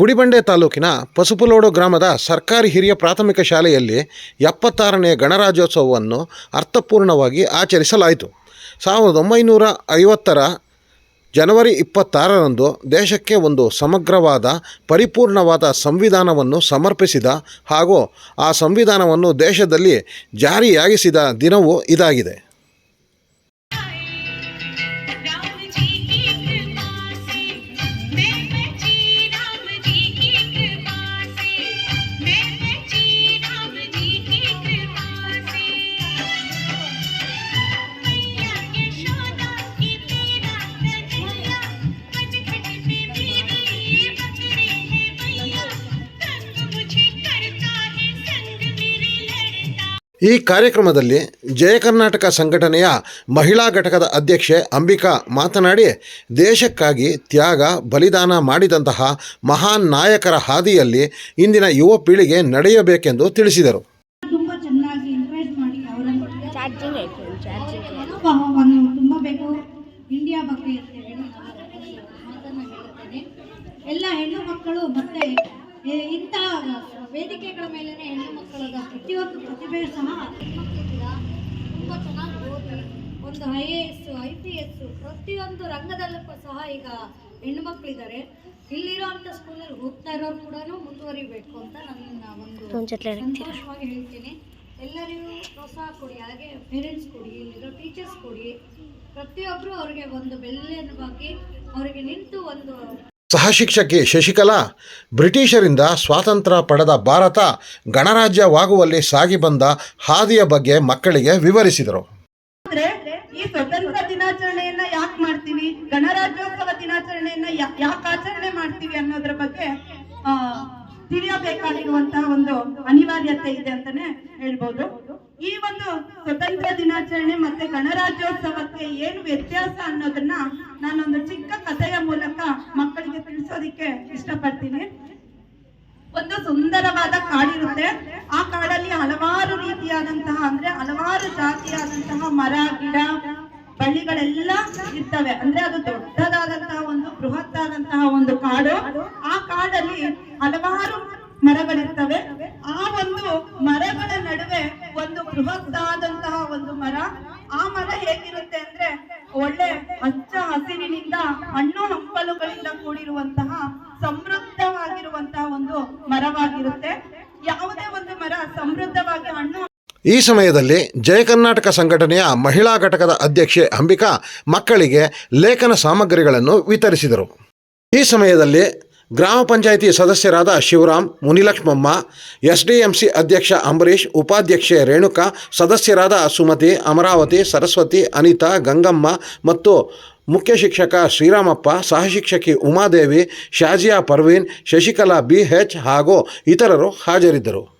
ಗುಡಿಬಂಡೆ ತಾಲೂಕಿನ ಪಸುಪುಲೋಡು ಗ್ರಾಮದ ಸರ್ಕಾರಿ ಹಿರಿಯ ಪ್ರಾಥಮಿಕ ಶಾಲೆಯಲ್ಲಿ ಎಪ್ಪತ್ತಾರನೇ ಗಣರಾಜ್ಯೋತ್ಸವವನ್ನು ಅರ್ಥಪೂರ್ಣವಾಗಿ ಆಚರಿಸಲಾಯಿತು. ಸಾವಿರದ ಒಂಬೈನೂರ ಐವತ್ತರ ಜನವರಿ ಇಪ್ಪತ್ತಾರರಂದು ದೇಶಕ್ಕೆ ಒಂದು ಸಮಗ್ರವಾದ, ಪರಿಪೂರ್ಣವಾದ ಸಂವಿಧಾನವನ್ನು ಸಮರ್ಪಿಸಿದ ಹಾಗೂ ಆ ಸಂವಿಧಾನವನ್ನು ದೇಶದಲ್ಲಿ ಜಾರಿಯಾಗಿಸಿದ ದಿನವೂ ಇದಾಗಿದೆ. ಈ ಕಾರ್ಯಕ್ರಮದಲ್ಲಿ ಜಯ ಕರ್ನಾಟಕ ಸಂಘಟನೆಯ ಮಹಿಳಾ ಘಟಕದ ಅಧ್ಯಕ್ಷೆ ಅಂಬಿಕಾ ಮಾತನಾಡಿ ದೇಶಕ್ಕಾಗಿ ತ್ಯಾಗ ಬಲಿದಾನ ಮಾಡಿದಂತಹ ಮಹಾನ್ ನಾಯಕರ ಹಾದಿಯಲ್ಲಿ ಇಂದಿನ ಯುವ ಪೀಳಿಗೆ ನಡೆಯಬೇಕೆಂದು ತಿಳಿಸಿದರು. ತುಂಬ ಚೆನ್ನಾಗಿ ಎನ್ಕರೇಜ್ ಮಾಡಿ ಅವರನ್ನು ಚಾರ್ಜಿಂಗ್ ಆಯ್ತು ಚಾರ್ಜಿಂಗ್ ಮನೋಭಾವವನ್ನು ತುಂಬಬೇಕು ಇಂಡಿಯಾ ಬಗ್ಗೆ ಅಂತ ಹೇಳಿ ನಾನು ಹೇಳುತ್ತೇನೆ. ಎಲ್ಲ ಹೆಣ್ಣು ಮಕ್ಕಳು ಮತ್ತೆ ವೇದಿಕೆಗಳ ಮೇಲೆ ಹೆಣ್ಣು ಮಕ್ಕಳ ಪ್ರತಿಯೊಂದು ಪ್ರತಿಭೆ ಸಹ ಹೆಣ್ಮಕ್ಳಿದ್ದೀರಾ ತುಂಬ ಚೆನ್ನಾಗಿ ಓದಿ ಒಂದು I A S I P S ಪ್ರತಿಯೊಂದು ರಂಗದಲ್ಲೂ ಸಹ ಈಗ ಹೆಣ್ಣು ಮಕ್ಕಳಿದ್ದಾರೆ ಇಲ್ಲಿರೋಂಥ ಸ್ಕೂಲಲ್ಲಿ ಹೋಗ್ತಾ ಇರೋರು ಕೂಡ ಮುಂದುವರಿಬೇಕು ಅಂತ ನನ್ನ ಒಂದು ಸಂತೋಷವಾಗಿ ಹೇಳ್ತೀನಿ. ಎಲ್ಲರಿಗೂ ಪ್ರೋತ್ಸಾಹ ಕೊಡಿ ಹಾಗೆ ಪೇರೆಂಟ್ಸ್ ಕೊಡಿ ಇಲ್ಲಿರೋ ಟೀಚರ್ಸ್ ಕೊಡಿ. ಪ್ರತಿಯೊಬ್ಬರು ಅವ್ರಿಗೆ ಒಂದು ಬೆಲೆಯನ್ನು ಬಾಕಿ ಅವರಿಗೆ ನಿಂತು ಒಂದು ಸಹಶಿಕ್ಷಕಿ ಶಶಿಕಲಾ ಬ್ರಿಟಿಷರಿಂದ ಸ್ವಾತಂತ್ರ್ಯ ಪಡೆದ ಭಾರತ ಗಣರಾಜ್ಯವಾಗುವಲ್ಲಿ ಸಾಗಿ ಬಂದ ಹಾದಿಯ ಬಗ್ಗೆ ಮಕ್ಕಳಿಗೆ ವಿವರಿಸಿದರು. ಈ ಸ್ವತಂತ್ರ ದಿನಾಚರಣೆಯನ್ನ ಯಾಕೆ ಮಾಡ್ತೀವಿ? ಗಣರಾಜ್ಯೋತ್ಸವ ದಿನಾಚರಣೆಯನ್ನ ಯಾಕೆ ಆಚರಣೆ ಮಾಡ್ತೀವಿ ಅನ್ನೋದ್ರ ಬಗ್ಗೆ ತಿಳಿಯಬೇಕಾಗಿರುವಂತಹ ಒಂದು ಅನಿವಾರ್ಯತೆ ಇದೆ ಅಂತಾನೆ ಹೇಳ್ಬೋದು. ಈ ಒಂದು ಸ್ವತಂತ್ರ ದಿನಾಚರಣೆ ಮತ್ತೆ ಗಣರಾಜ್ಯೋತ್ಸವಕ್ಕೆ ಏನು ವ್ಯತ್ಯಾಸ ಅನ್ನೋದನ್ನ ನಾನೊಂದು ಚಿಕ್ಕ ಕಥೆಯ ಮೂಲಕ ಮಕ್ಕಳಿಗೆ ತಿಳಿಸೋದಿಕ್ಕೆ ಇಷ್ಟಪಡ್ತೀನಿ. ಒಂದು ಸುಂದರವಾದ ಕಾಡಿರುತ್ತೆ. ಆ ಕಾಡಲ್ಲಿ ಹಲವಾರು ರೀತಿಯಾದಂತಹ ಅಂದ್ರೆ ಹಲವಾರು ಜಾತಿಯಾದಂತಹ ಮರ, ಗಿಡ, ಬಳ್ಳಿಗಳೆಲ್ಲ ಇರ್ತವೆ. ಅಂದ್ರೆ ಅದು ದೊಡ್ಡದಾದಂತಹ ಒಂದು ಬೃಹತ್ತಾದಂತಹ ಒಂದು ಕಾಡು. ಆ ಕಾಡಲ್ಲಿ ಹಲವಾರು ಮರಗಳಿರ್ತವೆ ಆ ಒಂದು ಮರಗಳ ನಡುವೆ ಒಂದು ಬೃಹತ್ತಾದಂತಹ ಒಂದು ಮರ. ಆ ಮರ ಹೇಗಿರುತ್ತೆ ಅಂದ್ರೆ ಒಳ್ಳೆ ಹಚ್ಚ ಹಸಿರಿನಿಂದ ಹಣ್ಣು ಹಂಪಲುಗಳಿಂದ ಕೂಡಿರುವಂತಹ ಸಮೃದ್ಧವಾಗಿರುವಂತಹ ಒಂದು ಮರವಾಗಿರುತ್ತೆ. ಯಾವುದೇ ಒಂದು ಮರ ಸಮೃದ್ಧವಾಗಿ ಹಣ್ಣು ಈ ಸಮಯದಲ್ಲಿ ಜಯ ಕರ್ನಾಟಕ ಸಂಘಟನೆಯ ಮಹಿಳಾ ಘಟಕದ ಅಧ್ಯಕ್ಷೆ ಅಂಬಿಕಾ ಮಕ್ಕಳಿಗೆ ಲೇಖನ ಸಾಮಗ್ರಿಗಳನ್ನು ವಿತರಿಸಿದರು. ಈ ಸಮಯದಲ್ಲಿ ಗ್ರಾಮ ಪಂಚಾಯಿತಿ ಸದಸ್ಯರಾದ Shivaram, Munilakshmamma S D M C ಅಧ್ಯಕ್ಷ ಅಂಬರೀಷ್, ಉಪಾಧ್ಯಕ್ಷೆ ರೇಣುಕಾ, ಸದಸ್ಯರಾದ ಸುಮತಿ, ಅಮರಾವತಿ, ಸರಸ್ವತಿ, ಅನಿತಾ, ಗಂಗಮ್ಮ ಮತ್ತು ಮುಖ್ಯ ಶಿಕ್ಷಕ ಶ್ರೀರಾಮಪ್ಪ ಸಹಶಿಕ್ಷಕಿ ಉಮಾದೇವಿ, ಶಾಜಿಯಾ ಪರ್ವೀನ್, ಶಶಿಕಲಾ ಬಿ ಎಚ್ ಹಾಗೂ ಇತರರು ಹಾಜರಿದ್ದರು.